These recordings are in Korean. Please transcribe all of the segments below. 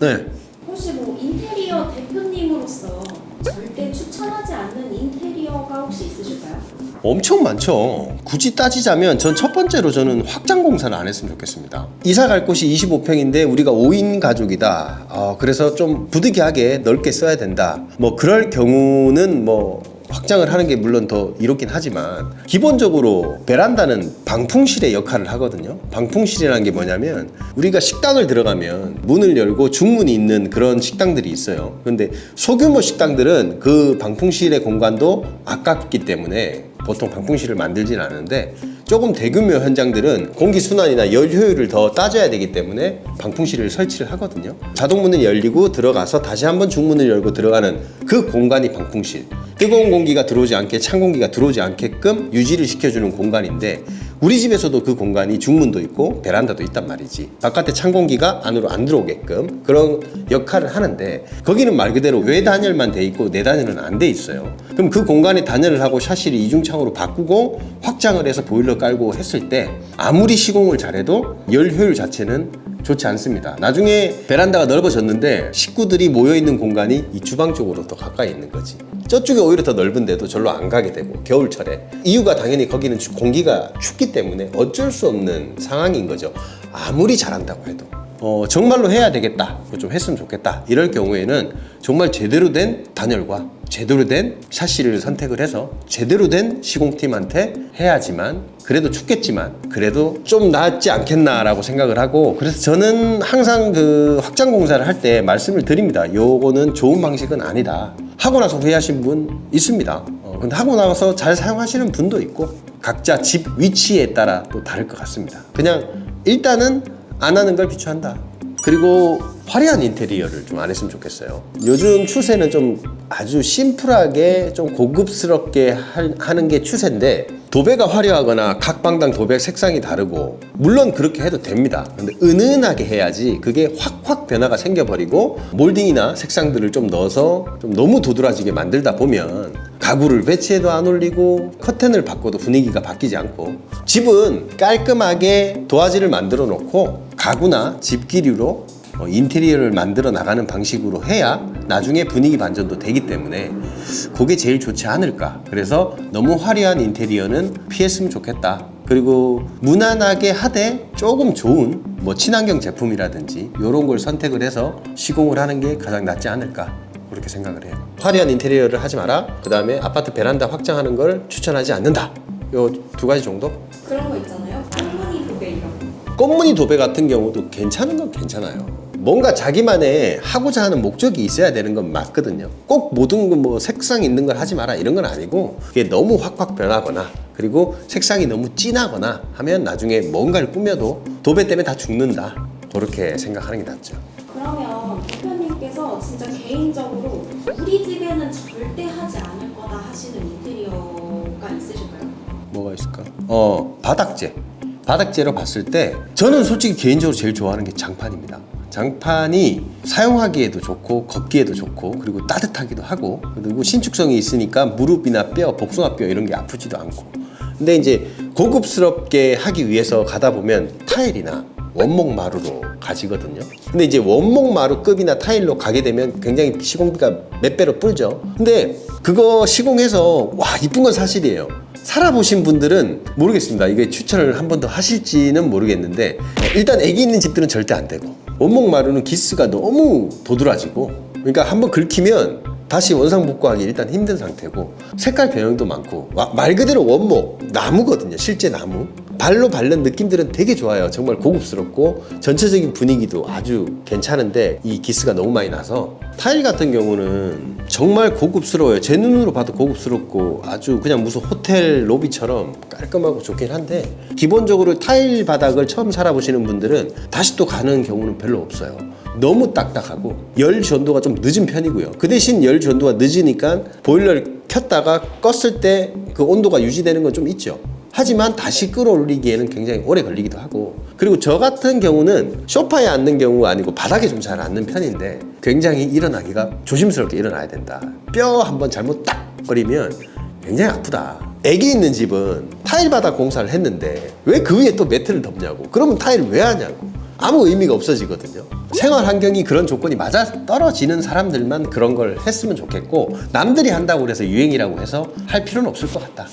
네. 혹시 뭐 인테리어 대표님으로서 절대 추천하지 않는 인테리어가 혹시 있으실까요? 엄청 많죠. 굳이 따지자면 전 첫 번째로 저는 확장 공사를 안 했으면 좋겠습니다. 이사 갈 곳이 25평인데 우리가 5인 가족이다. 어, 그래서 좀 부득이하게 넓게 써야 된다. 뭐 그럴 경우는 뭐 확장을 하는 게 물론 더 이롭긴 하지만 기본적으로 베란다는 방풍실의 역할을 하거든요. 방풍실이라는 게 뭐냐면 우리가 식당을 들어가면 문을 열고 중문이 있는 그런 식당들이 있어요. 그런데 소규모 식당들은 그 방풍실의 공간도 아깝기 때문에 보통 방풍실을 만들진 않는데 조금 대규모 현장들은 공기 순환이나 열 효율을 더 따져야 되기 때문에 방풍실을 설치를 하거든요. 자동 문을 열리고 들어가서 다시 한번 중문을 열고 들어가는 그 공간이 방풍실. 뜨거운 공기가 들어오지 않게 찬 공기가 들어오지 않게끔 유지를 시켜주는 공간인데 우리 집에서도 그 공간이 중문도 있고 베란다도 있단 말이지. 바깥에 찬 공기가 안으로 안 들어오게끔 그런 역할을 하는데 거기는 말 그대로 외 단열만 돼 있고 내 단열은 안 돼 있어요. 그럼 그 공간에 단열을 하고 샤시를 이중창으로 바꾸고 확장을 해서 보일러 깔고 했을 때 아무리 시공을 잘해도 열 효율 자체는 좋지 않습니다. 나중에 베란다가 넓어졌는데 식구들이 모여 있는 공간이 이 주방 쪽으로 더 가까이 있는 거지. 저쪽이 오히려 더 넓은데도 절로 안 가게 되고 겨울철에 이유가 당연히 거기는 주- 공기가 춥기 때문에 어쩔 수 없는 상황인 거죠. 아무리 잘한다고 해도. 어, 정말로 해야 되겠다. 그거 좀 했으면 좋겠다. 이럴 경우에는 정말 제대로 된 단열과 제대로 된 샤시를 선택을 해서 제대로 된 시공팀한테 해야지만 그래도 춥겠지만 그래도 좀 낫지 않겠나라고 생각을 하고 그래서 저는 항상 그 확장 공사를 할 때 말씀을 드립니다. 요거는 좋은 방식은 아니다. 하고 나서 후회하신 분 있습니다. 어, 근데 하고 나서 잘 사용하시는 분도 있고 각자 집 위치에 따라 또 다를 것 같습니다. 그냥 일단은 안 하는 걸 비추한다. 그리고 화려한 인테리어를 좀 안 했으면 좋겠어요. 요즘 추세는 좀 아주 심플하게 좀 고급스럽게 할- 하는 게 추세인데 도배가 화려하거나 각 방당 도배 색상이 다르고 물론 그렇게 해도 됩니다. 근데 은은하게 해야지 그게 확확 변화가 생겨버리고 몰딩이나 색상들을 좀 넣어서 좀 너무 도드라지게 만들다 보면 가구를 배치해도 안 올리고 커튼을 바꿔도 분위기가 바뀌지 않고 집은 깔끔하게 도화지를 만들어 놓고 가구나 집기류로 어, 인테리어를 만들어 나가는 방식으로 해야 나중에 분위기 반전도 되기 때문에 그게 제일 좋지 않을까. 그래서 너무 화려한 인테리어는 피했으면 좋겠다. 그리고 무난하게 하되 조금 좋은 뭐 친환경 제품이라든지 이런 걸 선택을 해서 시공을 하는 게 가장 낫지 않을까. 그렇게 생각을 해요. 화려한 인테리어를 하지 마라. 그 다음에 아파트 베란다 확장하는 걸 추천하지 않는다. 요 두 가지 정도? 그런 거 있잖아요. 꽃무늬 도배 같은 경우도 괜찮은 건 괜찮아요. 뭔가 자기만의 하고자 하는 목적이 있어야 되는 건 맞거든요. 꼭 모든 거뭐 색상 있는 걸 하지 마라 이런 건 아니고 그게 너무 확확 변하거나 그리고 색상이 너무 진하거나 하면 나중에 뭔가를 꾸며도 도배 때문에 다 죽는다. 그렇게 생각하는 게 낫죠. 그러면 대표님께서 진짜 개인적으로 우리 집에는 절대 하지 않을 거다 하시는 인테리어가 있으실까요? 뭐가 있을까? 어, 바닥재. 바닥재로 봤을 때 저는 솔직히 개인적으로 제일 좋아하는 게 장판입니다. 장판이 사용하기에도 좋고 걷기에도 좋고 그리고 따뜻하기도 하고 그리고 신축성이 있으니까 무릎이나 뼈, 복숭아 뼈 이런 게 아프지도 않고. 근데 이제 고급스럽게 하기 위해서 가다 보면 타일이나 원목 마루로 가지거든요. 근데 이제 원목 마루급이나 타일로 가게 되면 굉장히 시공비가 몇 배로 불죠. 근데 그거 시공해서 와 이쁜 건 사실이에요. 살아보신 분들은 모르겠습니다. 이게 추천을 한 번 더 하실지는 모르겠는데 어, 일단 애기 있는 집들은 절대 안 되고 원목 마루는 기스가 너무 도드라지고 그러니까 한번 긁히면 다시 원상복구하기 일단 힘든 상태고 색깔 변형도 많고 와, 말 그대로 원목 나무거든요 실제 나무 발로 밟는 느낌들은 되게 좋아요 정말 고급스럽고 전체적인 분위기도 아주 괜찮은데 이 기스가 너무 많이 나서 타일 같은 경우는 정말 고급스러워요 제 눈으로 봐도 고급스럽고 아주 그냥 무슨 호텔 로비처럼 깔끔하고 좋긴 한데 기본적으로 타일 바닥을 처음 살아보시는 분들은 다시 또 가는 경우는 별로 없어요 너무 딱딱하고 열 전도가 좀 늦은 편이고요. 그 대신 열 전도가 늦으니까 보일러를 켰다가 껐을 때 그 온도가 유지되는 건 좀 있죠. 하지만 다시 끌어올리기에는 굉장히 오래 걸리기도 하고 그리고 저 같은 경우는 소파에 앉는 경우가 아니고 바닥에 좀 잘 앉는 편인데 굉장히 일어나기가 조심스럽게 일어나야 된다. 뼈 한번 잘못 딱 거리면 굉장히 아프다. 애기 있는 집은 타일 바닥 공사를 했는데 왜 그 위에 또 매트를 덮냐고. 그러면 타일 왜 하냐고. 아무 의미가 없어지거든요. 생활 환경이 그런 조건이 맞아 떨어지는 사람들만 그런 걸 했으면 좋겠고 남들이 한다고 그래서 유행이라고 해서 할 필요는 없을 것 같다.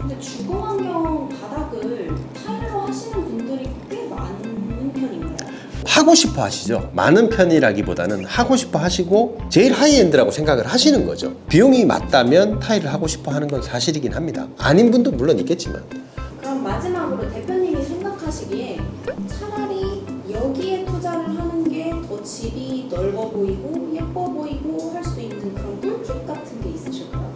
근데 주거 환경 바닥을 타일로 하시는 분들이 꽤 많은 편인가요? 하고 싶어 하시죠. 많은 편이라기보다는 하고 싶어 하시고 제일 하이엔드라고 생각을 하시는 거죠. 비용이 맞다면 타일을 하고 싶어 하는 건 사실이긴 합니다. 아닌 분도 물론 있겠지만 그럼 마지막으로 대표님이 생각하시기에 차라리 여기에 투자를 하는 게 더 집이 넓어 보이고 예뻐 보이고 할 수 있는 그런 꿀팁 같은 게 있으실까요?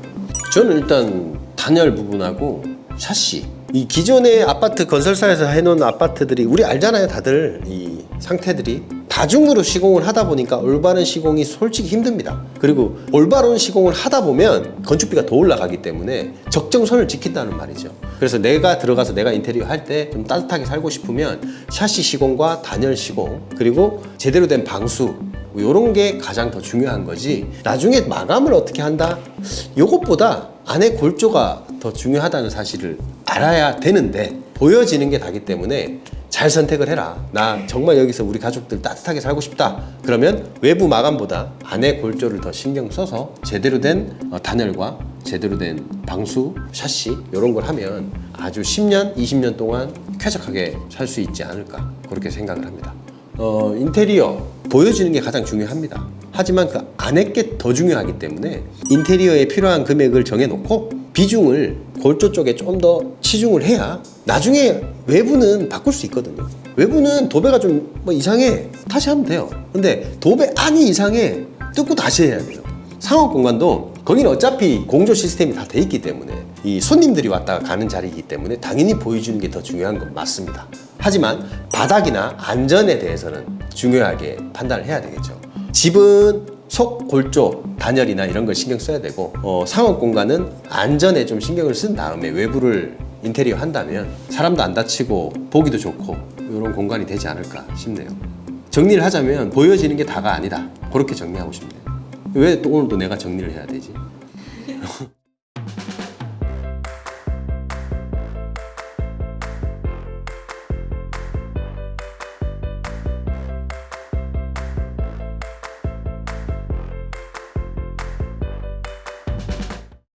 저는 일단 단열 부분하고 샤시. 이 기존의 아파트 건설사에서 해놓은 아파트들이 우리 알잖아요 다들 이 상태들이. 다중으로 시공을 하다 보니까 올바른 시공이 솔직히 힘듭니다. 그리고 올바른 시공을 하다 보면 건축비가 더 올라가기 때문에 적정선을 지킨다는 말이죠. 그래서 내가 들어가서 내가 인테리어 할 때 좀 따뜻하게 살고 싶으면 샤시 시공과 단열 시공 그리고 제대로 된 방수 이런 게 가장 더 중요한 거지. 나중에 마감을 어떻게 한다? 요것보다 안에 골조가 더 중요하다는 사실을 알아야 되는데 보여지는 게 다기 때문에 잘 선택을 해라. 나 정말 여기서 우리 가족들 따뜻하게 살고 싶다. 그러면 외부 마감보다 안에 골조를 더 신경 써서 제대로 된 어, 단열과 제대로 된 방수 샤시 이런 걸 하면 아주 10년 20년 동안 쾌적하게 살 수 있지 않을까 그렇게 생각을 합니다. 어, 인테리어 보여지는 게 가장 중요합니다. 하지만 그 안에 게 더 중요하기 때문에 인테리어에 필요한 금액을 정해놓고 비중을 골조 쪽에 좀 더 치중을 해야 나중에 외부는 바꿀 수 있거든요. 외부는 도배가 좀 뭐 이상해 다시 하면 돼요. 근데 도배 안이 이상해 뜯고 다시 해야 돼요. 상업 공간도 거기는 어차피 공조 시스템이 다 돼 있기 때문에 이 손님들이 왔다가 가는 자리이기 때문에 당연히 보여주는 게 더 중요한 건 맞습니다. 하지만 바닥이나 안전에 대해서는 중요하게 판단을 해야 되겠죠. 집은 속 골조 단열이나 이런 걸 신경 써야 되고 어, 상업 공간은 안전에 좀 신경을 쓴 다음에 외부를 인테리어 한다면 사람도 안 다치고 보기도 좋고 이런 공간이 되지 않을까 싶네요. 정리를 하자면 보여지는 게 다가 아니다. 그렇게 정리하고 싶네요. 왜 또 오늘 또 내가 정리를 해야 되지?